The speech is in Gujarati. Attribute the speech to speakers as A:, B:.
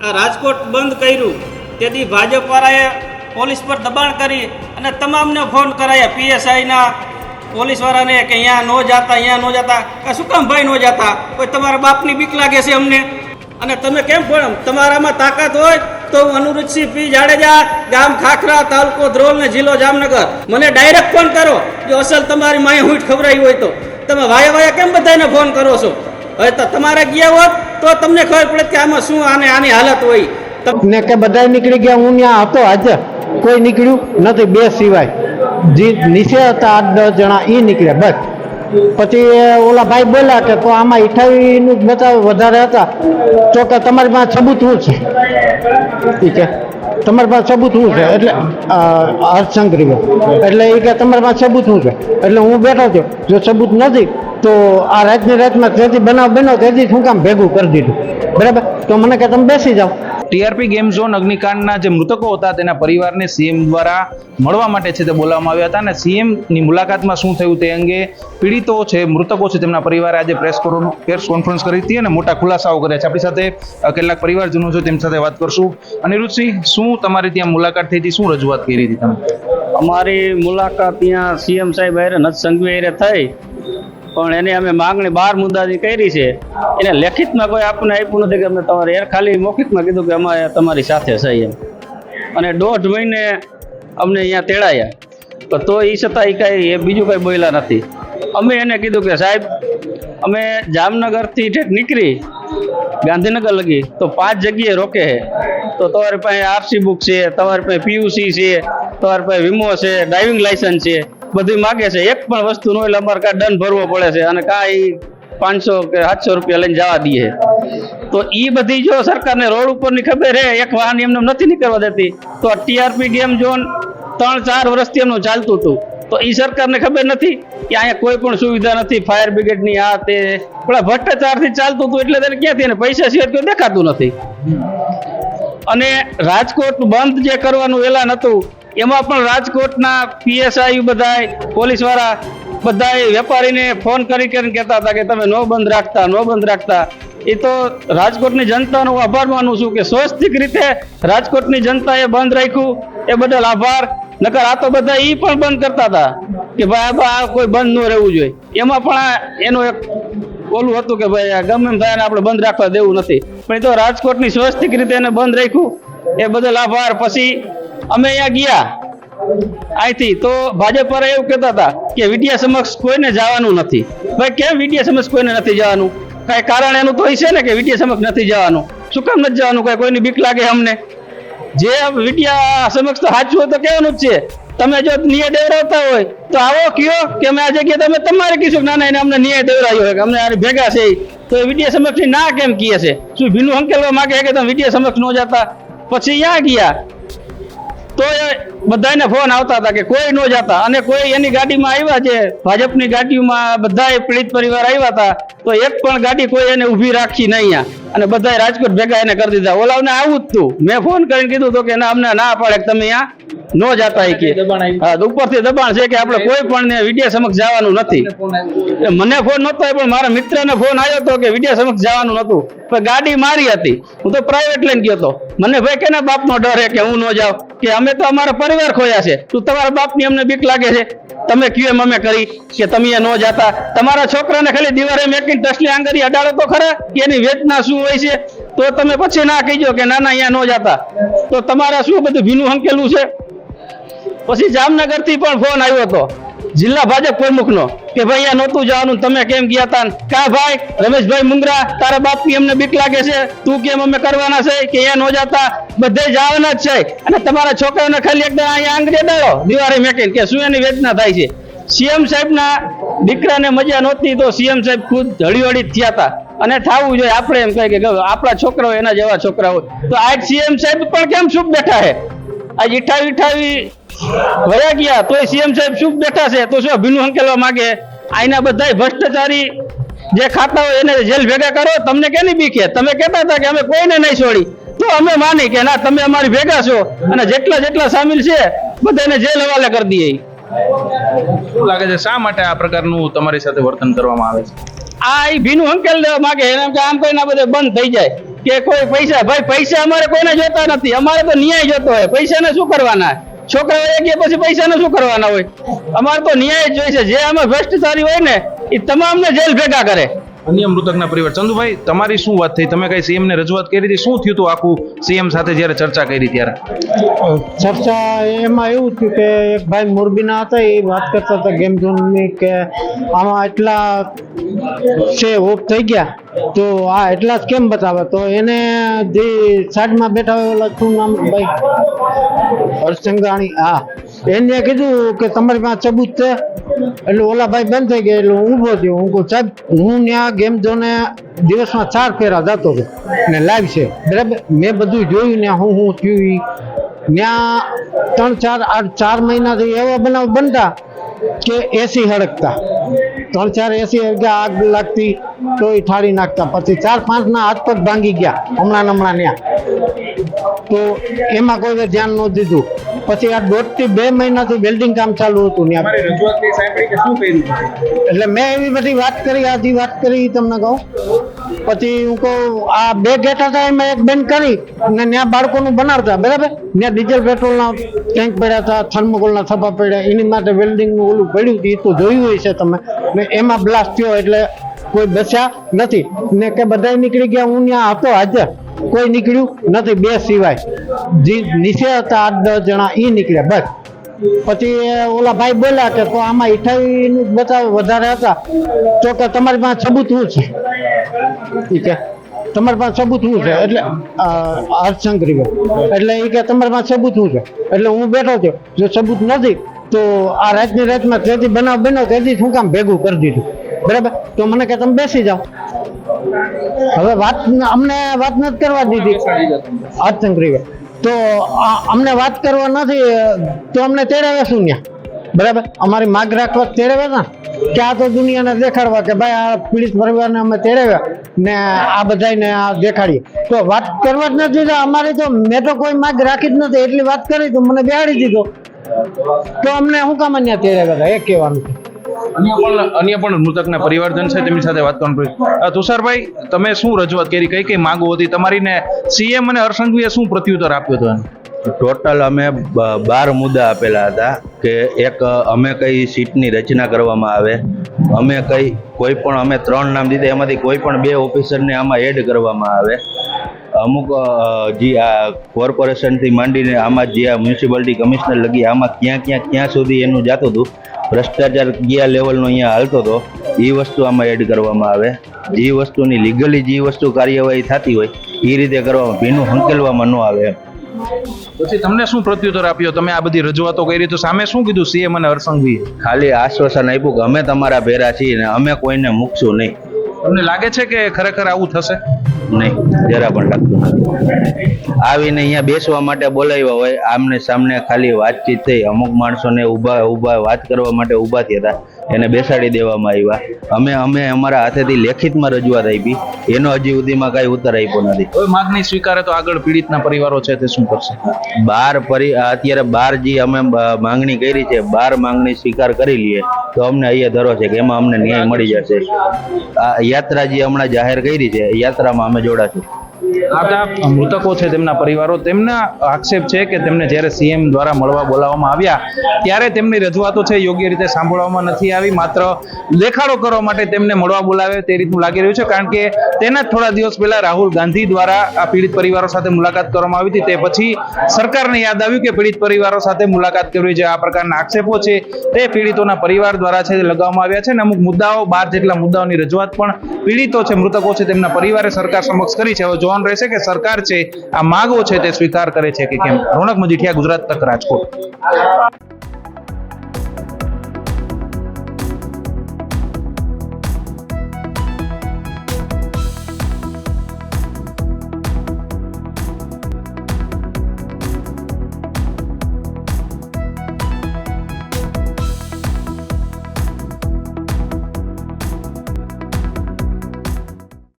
A: રાજકોટ બંધ કર્યું. તેથી ભાજપવાળાએ પોલીસ પર દબાણ કરી અને તમામને ફોન કરાયા. પીએસઆઈના પોલીસવાળાને કે અહીંયા ન જાતા, અહીંયા ન જાતા. કે શું કામ ભાઈ ન જાતા? કોઈ તમારા બાપની બીક લાગે છે અમને? અને તમે કેમ ફોન? તમારામાં તાકાત હોય તો હું અનુરૂધસિંહ પી. જાડેજા, ગામ ખાખરા, તાલુકો ધ્રોલ ને જિલ્લો જામનગર. મને ડાયરેક્ટ ફોન કરો. જો અસલ તમારી માય હુંઠ ખવડાવી હોય તો. તમે વાયા વાયા કેમ બધાને ફોન કરો છો? હવે તો તમારે ગયા હોત તો તમને ખબર પડે કે આમાં શું આને આની હાલત હોય.
B: ને કે બધા નીકળી ગયા, હું ત્યાં હતો હાજર કોઈ નીકળ્યું નથી, બે સિવાય. જે નીચે હતા આઠ દસ જણા એ નીકળ્યા, બસ. પછી ઓલા ભાઈ બોલ્યા કે તો આમાં અઠાવીનું બતાવે, વધારે હતા. તો કે તમારી પાસે સબૂત શું છે. ઠીક કે તમારી પાસે સબૂત શું છે? એટલે હર્ષશંકરી એટલે એ કે તમારી પાસે સબૂત શું છે? એટલે હું બેઠો છું. જો સબૂત નથી, તો આ રાતની રાતમાં તેથી બનાવ બન્યો તેથી શું કામ ભેગું કરી દીધું? બરાબર? તો મને કે તમે બેસી જાઓ.
C: ટીઆરપી ગેમ ઝોન અગ્નિકાંડના જે મૃતકો હતા તેના પરિવારને સીએમ દ્વારા મળવા માટે છે તે બોલાવવામાં આવ્યા હતા અને સીએમની મુલાકાતમાં શું થયું તે અંગે પીડિતો છે, મૃતકો છે તેમના પરિવારે આજે પ્રેસ પ્રેસ કોન્ફરન્સ કરી હતી અને મોટા ખુલાસાઓ કર્યા છે. આપણી સાથે કેટલાક પરિવારજનો છે તેમની સાથે વાત કરશું. અનિરુદ્ધસિંહ, શું તમારી ત્યાં મુલાકાત થઈ હતી? શું રજૂઆત કરી હતી તમે?
D: અમારી મુલાકાત ત્યાં સીએમ સાહેબ હારે નથ સંઘવી હારે થઈ. પણ એની અમે માંગણી બાર મુદ્દાની કરી છે. એને લેખિતમાં કોઈ આપણને આપ્યું નથી કે અમે તમારે એર ખાલી મૌખિકમાં કીધું કે અમારે તમારી સાથે છે એમ. અને દોઢ મહિને અમને અહીંયા તેડાયા. તો તો એ છતાં એ કાંઈ એ બીજું કાંઈ બોલ્યા નથી. અમે એને કીધું કે સાહેબ, અમે જામનગરથી ઠેઠ નીકળી ગાંધીનગર લગી તો પાંચ જગ્યાએ રોકે છે તો તમારી પાસે આરસી બુક છે, તમારી પાસે પીયુસી છે, તમારી પાસે વીમો છે, ડ્રાઇવિંગ લાયસન્સ છે. બધું માગે છે. એક પણ વસ્તુ નો એટલે અમારે કાં દંડ ભરવો પડે છે અને કાંઈ પાંચસો કે સાતસો રૂપિયા લઈને જવા દઈએ. તો એ બધી જો સરકારને રોડ ઉપરની ખબર રહે એક વાહન એમને નથી નીકળવા દેતી. તો ટીઆરપી ગેમ ઝોન ત્રણ ચાર વર્ષથી એમનું ચાલતું હતું. તો એ સરકારને ખબર નથી કે અહીંયા કોઈ પણ સુવિધા નથી. ફાયર બ્રિગેડની આ તે. પણ ભ્રષ્ટાચારથી ચાલતું હતું એટલે તેને ક્યાંથી એને પૈસા સિવાય કોઈ દેખાતું નથી. અને રાજકોટ બંધ જે કરવાનું એલાન હતું એમાં પણ રાજકોટના પીએસઆઈ બધાય, પોલીસવાળા બધાએ વેપારીને ફોન કરી કરીને કહેતા હતા કે તમે નો બંધ રાખતા, નો બંધ રાખતા. એ તો રાજકોટની જનતાનો હું આભાર માનું છું કે સ્વસ્તિક રીતે રાજકોટની જનતાએ બંધ રાખ્યું. એ બદલ આભાર. નકર આ તો બધા એ પણ બંધ કરતા હતા કે ભાઈ આ કોઈ બંધ ન રહેવું જોઈએ. એમાં પણ એનું એક ઓલું હતું કે ભાઈ આ ગમે એમ થાય આપણે બંધ રાખવા દેવું નથી. પણ એ તો રાજકોટની સ્વસ્તિક રીતે એને બંધ રાખ્યું. એ બદલ આભાર. પછી અમે અહીંયા ગયા. અહીંથી તો ભાજપ પર એવું કહેતા હતા કે વિડિયા સમક્ષ કોઈને જવાનું નથી. ભાઈ, કેમ વિડિયા સમક્ષ કોઈને નથી જવાનું? કઈ કારણ એનું તો છે ને કે વિડિયા સમક્ષ નથી જવાનું. શું કામ નથી જવાનું? કઈ કોઈની બીક લાગે અમને? જે વિડિયા સમક્ષ તો સાચું હોય તો કહેવાનું જ છે. તમે જો નિયત દેવડાવતા હોય, તો આવો કયો કે અમે આ જગ્યાએ તમે તમારે કીધું ના ના, એને અમને નિયય દેવડાવ્યો હોય, કે અમને આ ભેગા છે તો એ વિડિયા સમક્ષ ના કેમ કહે છે? શું ભીનું હંકેલવા માગે કે તમે વિડિયા સમક્ષ ન જતા? પછી ત્યાં ગયા? તો એ બધાને ફોન આવતા હતા કે કોઈ ન જતા. અને કોઈ એની ગાડીમાં આવ્યા છે. ભાજપની ગાડીમાં બધા પીડિત પરિવાર આવ્યા હતા. તો એક પણ ગાડી કોઈ એને ઊભી રાખી નહીં અહીંયા અને બધા રાજકોટ ભેગા એને કરી દીધા. ઓલાવને આવું જ તું મેં ફોન કરીને કીધું તો કે ના અમને ના પાડે તમે અહીંયા ન જતા કે. ઉપરથી દબાણ છે કે આપણે કોઈ પણ વિડિયા સમક્ષ જવાનું નથી. મને ફોન નતો પણ મારા મિત્રને ફોન આવ્યો હતો કે વિડિયા સમક્ષ જવાનું નતું પણ ગાડી મારી હતી. હું તો પ્રાઇવેટ લઈને ગયો હતો મને ભાઈ કેના બાપનો ડર છે કે હું ન જાઉં? કે અમે તો અમારા પરિવાર ખોયા છે. તું તમારા બાપની અમને બીક લાગે છે? તમે કયું એમ અમે કરી કે તમે ન જાતા? તમારા છોકરાને ખાલી દિવારે મેકીને ટસલી આંગરી અડાડો તો ખરા એની વેદના શું હોય છે? તો તમે પછી ના કહીજો કે ના ના અહીંયા ન જતા. તો તમારા શું બધું ભીનું હંકેલું છે? પછી જામનગરથી પણ ફોન આવ્યો હતો જિલ્લા ભાજપ પ્રમુખ નો કે ભાઈ અહીંયા નહોતું જવાનું, તમે કેમ ગયા હતા કા ભાઈ? રમેશભાઈ મુંગરા, તારા બાપની અમને બીક લાગે છે. તું કેમ અમે કરવાના છે કે અહીંયા ન જાતા? બધે જવાના જ છે. અને તમારા છોકરાઓને ખાલી એકદમ અહીંયા આંગળી ડાળો દિવાળી મેકીને કે શું એની વેદના થાય છે? સીએમ સાહેબના દીકરાને મજા નહોતી, તો સીએમ સાહેબ ખુદ હળીહળી થયા હતા. અને થવું જોઈએ, આપણે એમ કહે કે આપણા છોકરાઓ એના જેવા છોકરા હોય. તો આજ સીએમ સાહેબ પણ કેમ ચૂપ બેઠા છે? આજ ઇઠાવી ઇઠાવી વયા ગયા, તોય સીએમ સાહેબ ચૂપ બેઠા છે. તો શું ભીનું હંકેલવા માંગે? આઈના બધા ભ્રષ્ટાચારી જે ખાતા હોય એને જેલ ભેગા કરો, તમને કેની બીક છે? તમે કહેતા હતા કે અમે કોઈને નહીં છોડી. તો અમે માની કે ના, તમે અમારી ભેગા છો. અને જેટલા જેટલા સામેલ છે બધાને જેલ હવાલે કરી દઈએ.
C: શું લાગે છે, શા માટે આ પ્રકારનું તમારી સાથે વર્તન કરવામાં આવે છે?
D: આ એ ભીનું હંકેલ દેવા માંગે એમ કે આમ કોઈના બધે બંધ થઈ જાય. કે કોઈ પૈસા, ભાઈ, પૈસા અમારે કોઈને જોતા નથી. અમારે તો ન્યાય જોતો હોય. પૈસાને શું કરવાના? છોકરા એક પછી પૈસાને શું કરવાના હોય? અમારે તો ન્યાય જ જોઈશે. જે અમે ભ્રષ્ટાચારી હોય ને એ તમામને જેલ ભેગા કરે.
C: અન્ય મૃતકના પરિવાર. ચંદુભાઈ, તમારી શું વાત થઈ? તમે કઈ સીએમ ને રજૂઆત કરી હતી? શું થયું હતું આખું સીએમ સાથે જ્યારે ચર્ચા કરી ત્યારે?
B: ચર્ચા એમાં એવું થયું કે એક ભાઈ મોરબીના હતા, એ વાત કરતા હતા ગેમ ઝોનની કે આમાં એટલા છે, ઓફ થઈ ગયા, તો આ એટલા જ કેમ બતાવે? તો એને જે સાઈડમાં બેઠા હોય ઓલા શું નામ? ભાઈ હર્ષંગાણી હા. એને કીધું કે તમારી પાસે સબૂત છે. એટલે ઓલા ભાઈ બંધ થઈ ગયા, એટલે હું ઊભો થયો. હું કહું, સાહેબ, હું ત્યાં ગેમ જોને દિવસમાં ચાર ફેરા જતો હતો. ને લાઈવ છે. બરાબર? મેં બધું જોયું ને હું હું થયું. ત્યાં ત્રણ ચાર, આઠ, ચાર મહિનાથી એવા બનાવ બનતા કે એસી હડકતા. ત્રણ ચાર એસી હડક્યા, આગ લાગતી તો એ ઠારી નાખતા. પછી ચાર પાંચના હાથ પગ ભાંગી ગયા, હમણાં હમણાં ત્યાં તો એમાં કોઈ ધ્યાન ન દીધું. પછી આ દોઢથી બે મહિનાથી વેલ્ડિંગ કામ ચાલુ હતું એટલે મેં એવી બધી વાત કરી આજી વાત કરી તમને કહું. પછી હું કહું આ બે ગેટ હતા એમાં એક બેન કરી અને ત્યાં બાળકોનું બનાવતા બરાબર? ત્યાં ડીઝલ પેટ્રોલના ટેન્ક પડ્યા હતા થર્મોકોલના થપ્પા પડ્યા એની માટે વેલ્ડિંગનું ઓલું પડ્યું હતું એ તો જોયું હોય છે તમે એમાં બ્લાસ્ટ થયો એટલે કોઈ બચ્યા નથી. ને કે બધા નીકળી ગયા, હું ત્યાં હતો હાજર. કોઈ નીકળ્યું નથી, બે સિવાય. જે નીચે હતા આઠ દસ જણા એ નીકળ્યા, બસ. પછી ઓલા ભાઈ બોલ્યા કે તો આમાં ઈઠાઈનું બતાવે, વધારે હતા. તો કે તમારી પાસે સબૂત શું છે? ઠીક કે, તમારી પાસે સબૂત શું છે? એટલે હર્ષશંકરી એટલે એ કે તમારી પાસે સબૂત શું છે? એટલે હું બેઠો છું. જો સબૂત નથી, તો આ રાતની રાતમાં તેથી બનાવ બન્યો તેથી શું કામ ભેગું કરી દીધું? બરાબર? તો મને કે તમે બેસી જાઓ. હવે વાત અમને વાત નથી કરવા દીધી. હર્ષશંકરી તો અમને વાત કરવા નથી, તો અમને તેડાવે શું ત્યાં બરાબર? અમારી માગ રાખવા તેડાવે ને કે આ તો દુનિયાને દેખાડવા કે ભાઈ આ પીડિત પરિવારને અમે તેડાવ્યા. ને આ બધાને આ દેખાડીએ. તો વાત કરવા જ નથી અમારી તો, મેં તો કોઈ માગ રાખી જ નથી. એટલી વાત કરી તો મને બેહાડી દીધો. તો અમને શું કામ અહીંયા તેડાવ્યા એ કહેવાનું છે.
C: અન્ય પણ અન્ય પણ મૃતકના પરિવારજન છે તેમની સાથે વાત કરવાનું તુષારભાઈ, તમે શું રજૂઆત કરી? કઈ કઈ માંગો હતી? તમારી ને સીએમ અને હર્ષંઘવીએ શું પ્રત્યુત્તર આપ્યો હતો
E: ટોટલ અમે બાર મુદ્દા આપેલા હતા કે એક અમે કઈ સીટની રચના કરવામાં આવે, અમે કઈ કોઈ પણ, અમે ત્રણ નામ દીધા, એમાંથી કોઈ પણ બે ઓફિસરને આમાં એડ કરવામાં આવે. અમુક જે આ કોર્પોરેશનથી માંડીને આમાં જે આ મ્યુનિસિપાલિટી કમિશનર લગી આમાં ક્યાં ક્યાં ક્યાં સુધી એનું જાતું હતું ભ્રષ્ટાચાર ગયા લેવલનો અહીંયા હાલતો હતો એ વસ્તુ આમાં એડ કરવામાં આવે. જે વસ્તુની લીગલી જે વસ્તુ કાર્યવાહી થતી હોય એ રીતે કરવામાં ભીનું હંકેલવામાં ન આવે એમ.
C: પછી તમને શું પ્રત્યુત્તર આપ્યો? તમે આ બધી રજૂઆતો કરી તો સામે શું કીધું? સીએમ અને હર્ષંઘવીએ
E: ખાલી આશ્વાસન આપ્યું કે અમે તમારા ભેરા છીએ ને અમે કોઈને મૂકશું નહીં.
C: તમને લાગે છે કે ખરેખર આવું થશે?
E: નહીં, જરા પણ લાગતું નથી. આવીને અહીંયા બેસવા માટે બોલાવ્યા હોય, આમને સામને ખાલી વાતચીત થઈ, અમુક માણસોને ઊભા ઊભા વાત કરવા માટે ઊભા થયા હતા. એને બેસાડી દેવામાં આવ્યા. અમે અમે અમારા હાથેથી લેખિતમાં રજૂઆત આપી. એનો હજી સુધીમાં કાંઈ ઉત્તર આપ્યો નથી.
C: હવે માગણી સ્વીકારે તો આગળ પીડિતના પરિવારો છે તે શું કરશે?
E: બાર પરી અત્યારે બાર જે અમે માંગણી કરી છે. બાર માંગણી સ્વીકાર કરી લઈએ તો અમને અહીંયા ધરો છે કે એમાં અમને ન્યાય મળી જશે. આ યાત્રા જે હમણાં જાહેર કરી છે યાત્રામાં અમે જોડાશું.
C: આપણા મૃતકો છે તેમના પરિવારો, તેમના આક્ષેપ છે કે તેમને જ્યારે સીએમ દ્વારા મળવા બોલાવવામાં આવ્યા, ત્યારે તેમની રજૂઆતો છે યોગ્ય રીતે સાંભળવામાં નથી આવી. માત્ર દેખાડો કરવા માટે તેમને મળવા બોલાવે તે રીતનું લાગી રહ્યું છે, કારણ કે તેના થોડા દિવસ પહેલા રાહુલ ગાંધી દ્વારા આ પીડિત પરિવારો સાથે મુલાકાત કરવામાં આવી હતી. તે પછી સરકારને યાદ આવ્યું કે પીડિત પરિવારો સાથે મુલાકાત કરવી છે આ પ્રકારના આક્ષેપો છે, તે પીડિતોના પરિવાર દ્વારા છે લગાવવામાં આવ્યા છે અને અમુક મુદ્દાઓ, બાર જેટલા મુદ્દાઓની રજૂઆત પણ પીડિતો છે, મૃતકો છે તેમના પરિવારે સરકાર સમક્ષ કરી છે. હવે જોન જોવાનું રહેશે કે સરકાર છે, આ માગો છે તે સ્વીકાર કરે છે કે કેમ? રોનક મજીઠિયા, ગુજરાત તક રાજકોટ.